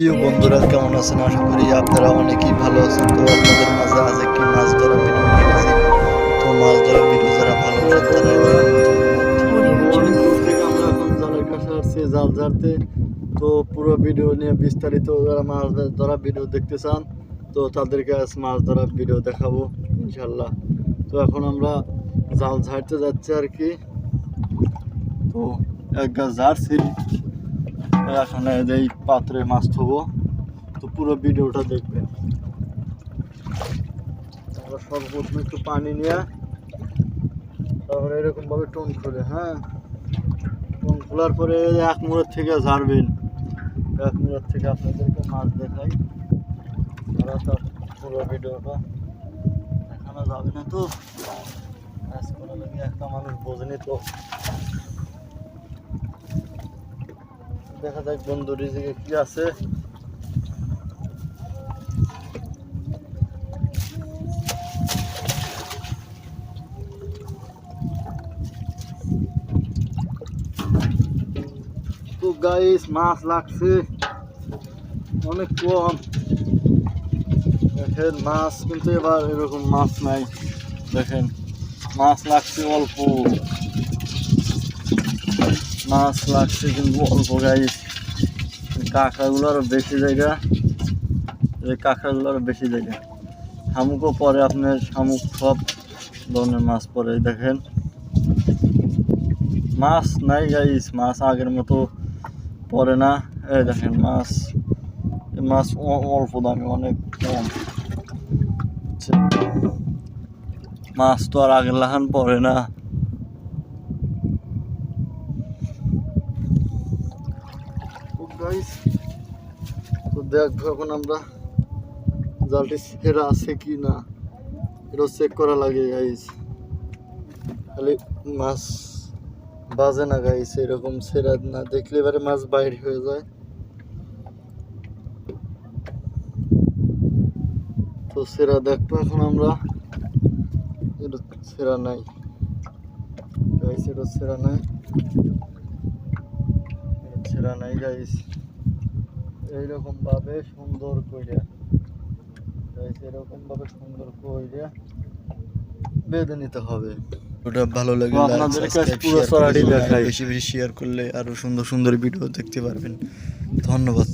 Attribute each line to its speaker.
Speaker 1: প্রিয় বন্ধুরা, কেমন আছেন? আশা করি আপনারা অনেকেই ভালো আছেন। তো আপনাদের মাঝে আজ একটি মাছ ধরা ভিডিও নিয়ে এসেছি তো মাছ ধরা ভিডিও যারা ভালো তারা দূর থেকে আমরা কাছে আসছি, জাল ঝাড়তে। তো পুরো ভিডিও নিয়ে বিস্তারিত যারা মাছ ধরা ভিডিও দেখতে চান, তো তাদেরকে আজ মাছ ধরা ভিডিও দেখাবো ইনশাল্লাহ তো এখন আমরা জাল ঝাড়তে যাচ্ছি আর কি। তো এক গাছ ঝাড়ছি। এখন এই পাত্রে মাছ থবো, তো পুরো ভিডিওটা দেখবেন। আমরা সর্বপ্রথম একটু পানি নিয়ে, তারপরে এরকম ভাবে টোন খুলে হ্যাঁ? টোন খোলার পরে এক মুড়ের থেকে ঝাড়বেন, এক মুড়ের থেকে আপনাদেরকে মাছ দেখাই। তারা তার পুরো ভিডিওটা দেখানো যাবে না তো। কাজ করা লাগে একটা মানুষ বোঝেনি তো। দেখা যাক বন্ধু রিজিকে কি আছে। তো গাইস মাছ লাগছে। অনেক কম। দেখেন, মাছ কিন্তু এবার এরকম মাছ নাই। দেখেন, মাছ লাগছে অল্প। মাছ লাগছে কিন্তু অল্প গাইস কাঁকড়াগুলো বেশি জায়গা। এই কাঁকড়াগুলো বেশি জায়গা। শামুকও পরে আপনার শামুক সব ধরনের মাছ পরে দেখেন। মাছ নাই গাইস, মাছ আগের মতো পরে না। এই দেখেন মাছ। মাছ অল্প দামে, অনেক কম। মাছ তো আর আগের লাহান পরে না। গাইস তো দেখব এখন আমরা জালটি সেরা আছে কি না। এটা চেক করা লাগে গাইস খালি মাছ বাজে না গাইস এরকম সেরা না। দেখলে এবারে মাছ বাইরে হয়ে যায়। তো সেরা দেখব এখন আমরা। এটা সেরা নাই। গাইস এটা সেরা নাই। সেরা নাই গাইস এইরকম ভাবে সুন্দর কইরা গাইস এরকম ভাবে সুন্দর কইরা বেঁধে নিতে হবে। ওটা ভালো
Speaker 2: লাগে।
Speaker 1: বেশি বেশি শেয়ার করলে আরও সুন্দর সুন্দর ভিডিও দেখতে পারবেন। ধন্যবাদ।